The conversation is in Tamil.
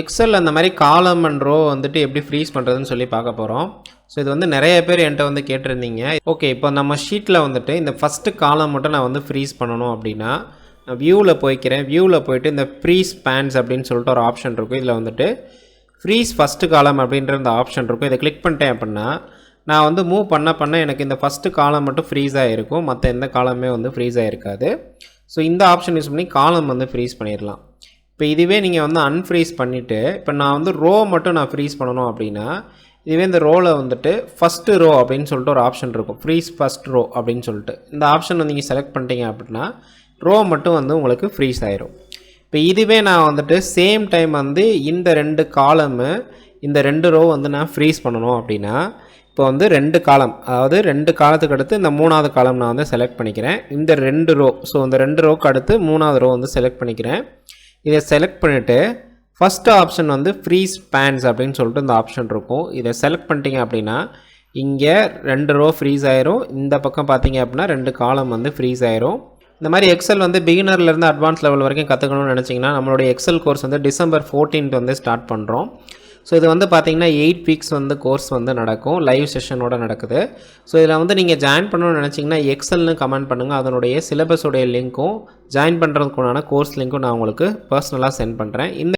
எக்ஸல் அந்த மாதிரி காலம் அண்ட் ரோ வந்துட்டு எப்படி ஃப்ரீஸ் பண்ணுறதுன்னு சொல்லி பார்க்க போகிறோம் ஸோ இது வந்து நிறைய பேர் என்கிட்ட வந்து கேட்டிருந்தீங்க. ஓகே இப்போ நம்ம ஷீட்டில் வந்துட்டு இந்த ஃபஸ்ட்டு காலம் மட்டும் நான் வந்து ஃப்ரீஸ் பண்ணணும் அப்படின்னா நான் வியூவில் போய்க்கிறேன். வியூவில் போயிட்டு இந்த ஃப்ரீஸ் பேன்ஸ் அப்படின்னு சொல்லிட்டு ஒரு ஆப்ஷன் இருக்கும். இதில் வந்துட்டு ஃப்ரீஸ் ஃபஸ்ட்டு காலம் அப்படின்ற இந்த ஆப்ஷன் இருக்கும். இதை கிளிக் பண்ணிட்டேன் அப்படின்னா நான் வந்து மூவ் பண்ண பண்ண எனக்கு இந்த ஃபஸ்ட்டு காலம் மட்டும் ஃப்ரீஸ் ஆகிருக்கும் மற்ற எந்த காலமே வந்து ஃப்ரீஸ் ஆகிருக்காது ஸோ இந்த ஆப்ஷன் யூஸ் பண்ணி காலம் வந்து ஃப்ரீஸ் பண்ணிடலாம். இப்போ இதுவே நீங்கள் வந்து அன்ஃப்ரீஸ் பண்ணிவிட்டு இப்போ நான் வந்து ரோ மட்டும் நான் ஃப்ரீஸ் பண்ணணும் அப்படின்னா இதுவே இந்த ரோவில் வந்துட்டு ஃபஸ்ட்டு ரோ அப்படின்னு சொல்லிட்டு ஒரு ஆப்ஷன் இருக்கும். ஃப்ரீஸ் ஃபஸ்ட் ரோ அப்படின்னு சொல்லிட்டு. இந்த ஆப்ஷன் வந்து நீங்கள் செலக்ட் பண்ணிட்டீங்க அப்படின்னா ரோ மட்டும் வந்து உங்களுக்கு ஃப்ரீஸ் ஆயிரும். இப்போ இதுவே நான் வந்துட்டு சேம் டைம் வந்து இந்த ரெண்டு காலமு இந்த ரெண்டு ரோ வந்து நான் ஃப்ரீஸ் பண்ணணும் அப்படின்னா இப்போ வந்து ரெண்டு காலம் அதாவது ரெண்டு காலத்துக்கு அடுத்து இந்த மூணாவது காலம் நான் வந்து செலக்ட் பண்ணிக்கிறேன். இந்த ரெண்டு ரோ ஸோ இந்த ரெண்டு ரோக்கு அடுத்து மூணாவது ரோ வந்து செலக்ட் பண்ணிக்கிறேன். இதை செலக்ட் பண்ணிவிட்டு ஃபஸ்ட்டு ஆப்ஷன் வந்து ஃப்ரீஸ் பேன்ஸ் அப்படின்னு சொல்லிட்டு இந்த ஆப்ஷன் இருக்கும். இதை செலக்ட் பண்ணிட்டீங்க அப்படின்னா இங்கே ரெண்டு ரோ ஃப்ரீஸ் ஆயிரும். இந்த பக்கம் பார்த்தீங்க அப்படின்னா ரெண்டு காலம் வந்து ஃப்ரீஸ் ஆயிரும். இந்த மாதிரி எக்ஸல் வந்து பிகினர்லேருந்து அட்வான்ஸ் லெவல் வரைக்கும் கற்றுக்கணும்னு நினச்சிங்கன்னா நம்மளுடைய எக்ஸல் கோர்ஸ் வந்து டிசம்பர் 14th வந்து ஸ்டார்ட் பண்ணுறோம் ஸோ இது வந்து பார்த்தீங்கன்னா எயிட் வீக்ஸ் வந்து கோர்ஸ் வந்து நடக்கும். லைவ் செஷனோட நடக்குது. ஸோ இதில் வந்து நீங்கள் ஜாயின் பண்ணணும்னு நினச்சிங்கன்னா எக்ஸல்னு கமெண்ட் பண்ணுங்கள் அதனுடைய சிலபஸோடைய லிங்க்கும் ஜாயின் பண்ணுறதுக்குண்டான கோர்ஸ் லிங்க்கும் நான் உங்களுக்கு பர்சனலாக சென்ட் பண்ணுறேன் இந்த